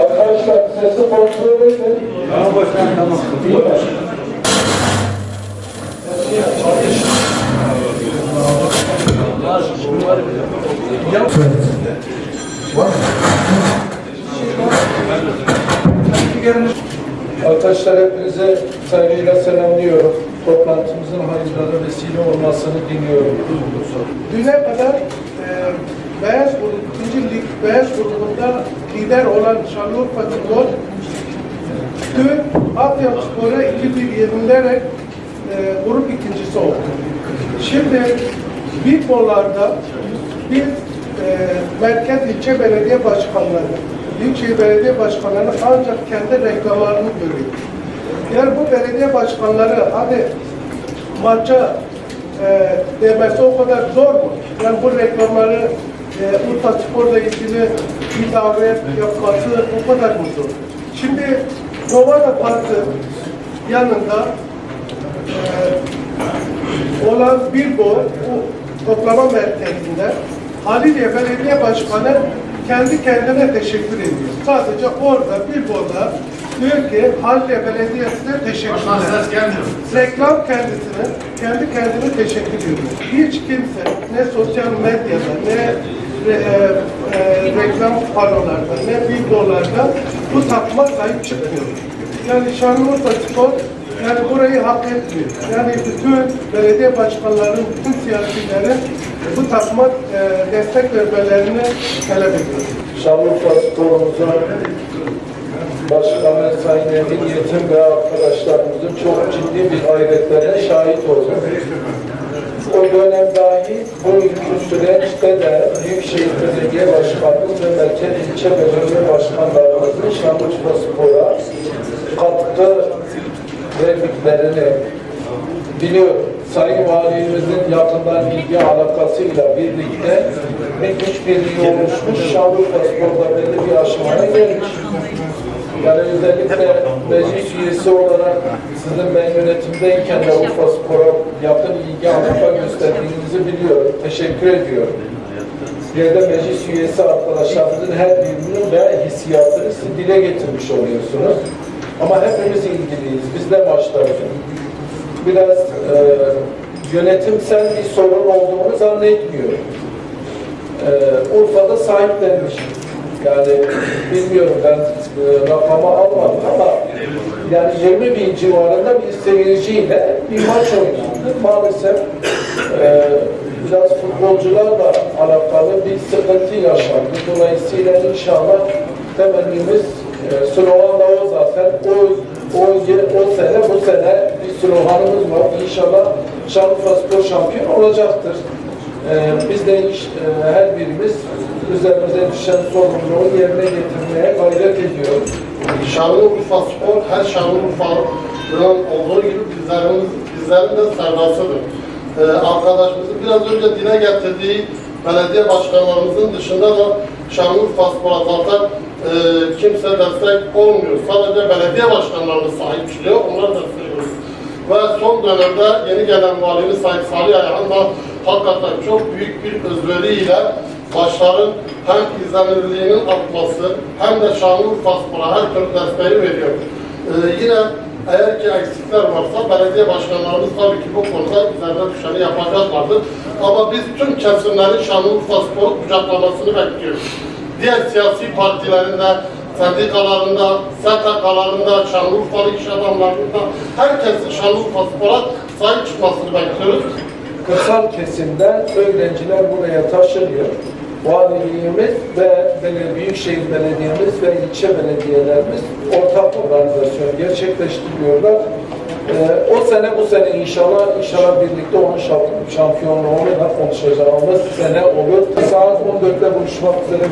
Arkadaşlar sesi kontrol edin. Tamam? Arkadaşlar hepinize saygıyla selamlıyorum. Toplantımızın hayırlara vesile olmasını diliyorum. Düne kadar e, Beyaz grup, ikinci lig Beyaz grubunda lider olan Şanlıurfa Spor dün Altyapı Spor'a 2-1 yenilerek e, grup ikincisi oldu. Şimdi Bitbollar'da biz e, Merkez İlçe Belediye Başkanları, Büyükşehir Belediye Başkanları ancak kendi reklamlarını görüyor. Yani bu belediye başkanları hadi maça e, demesi o kadar zor mu? Yani bu reklamları e, Urfa Spor'la ilgili bir davet yapması o kadar zor? Şimdi Novara Parkı yanında e, olan Bilbo bu toplama merkezinde Haliliye Belediye Başkanı kendi kendine teşekkür ediyor. Sadece orada Bilbo'da diyor ki Haliliye Belediyesi'ne teşekkürler. Reklam kendisine, kendi kendine teşekkür ediyor. Hiç kimse ne sosyal medyada ne e, e, reklam panolarda ne billboardlarda bu takıma sahip çıkmıyor. Yani Şanlıurfa Spor yani burayı hak etmiyor. Yani bütün belediye başkanlarının, bütün siyasilerin bu takıma e, destek vermelerini talep ediyor. Şanlıurfa sporumuza Başkanı Sayın Emin Yetim ve arkadaşlarımızın çok ciddi bir gayretlerine şahit olduk. O dönem dahi bu yılki süreçte de Büyükşehir Belediye Başkanımız ve Merkez İlçe Belediye Başkanlarımızın Şanlıurfa Spor'a katkı verdiklerini biliyorum. Sayın Valimizin yakından ilgi alakasıyla birlikte bir güç birliği oluşmuş Şanlıurfa Spor'da belli bir aşamaya gelmiş. Yani özellikle meclis üyesi olarak sizin ben yönetimdeyken de Urfa Spor'a yakın ilgi alaka gösterdiğinizi biliyorum. Teşekkür ediyorum. Bir de meclis üyesi arkadaşlarımızın her birinin de hissiyatını siz dile getirmiş oluyorsunuz. Ama hepimiz ilgiliyiz. Biz de başlarız. Biraz e, yönetimsel bir sorun olduğunu zannetmiyorum. E, Urfa'da sahiplenmiş. Yani bilmiyorum ben e, rakamı almadım ama yani 20 bin civarında bir seyirciyle bir maç oynandı. Maalesef e, biraz futbolcularla alakalı bir sıkıntı yaşandı. Dolayısıyla inşallah temennimiz e, slogan da o zaten. O, o, o sene bu sene bir sloganımız var. İnşallah Şanlıurfa Spor şampiyon olacaktır. Ee, biz de e, her birimiz üzerimize düşen sorumluluğu yerine getirmeye gayret ediyoruz. Şanlıurfa Spor her Şanlıurfa'nın olduğu gibi bizlerin, bizlerin de sevdasıdır. Ee, arkadaşımızın biraz önce dile getirdiği belediye başkanlarımızın dışında da Şanlıurfa Spor'a zaten e, kimse destek olmuyor. Sadece belediye başkanlarımız sahip çıkıyor, onlar destek oluyor. Ve son dönemde yeni gelen valimiz Sayın Salih Ayhan da hakikaten çok büyük bir özveriyle başların hem izlenirliğinin artması hem de Şanlıurfa Spor'a her türlü desteği veriyor. Ee, yine eğer ki eksikler varsa belediye başkanlarımız tabii ki bu konuda üzerine düşeni yapacaklardır. Ama biz tüm kesimlerin Şanlıurfa Spor'u kucaklamasını bekliyoruz. Diğer siyasi partilerinde, sendikalarında, STK'larında, Şanlıurfalı iş adamlarında herkesin Şanlıurfa Spor'a sahip çıkmasını bekliyoruz. Kırsal kesimden öğrenciler buraya taşınıyor. Valiliğimiz ve Bele- Büyükşehir Belediye'miz ve ilçe belediyelerimiz ortak organizasyon gerçekleştiriyorlar. Ee, o sene bu sene inşallah inşallah birlikte onun şamp- şampiyonluğunu da konuşacağımız sene olur. Saat 14'te buluşmak üzere.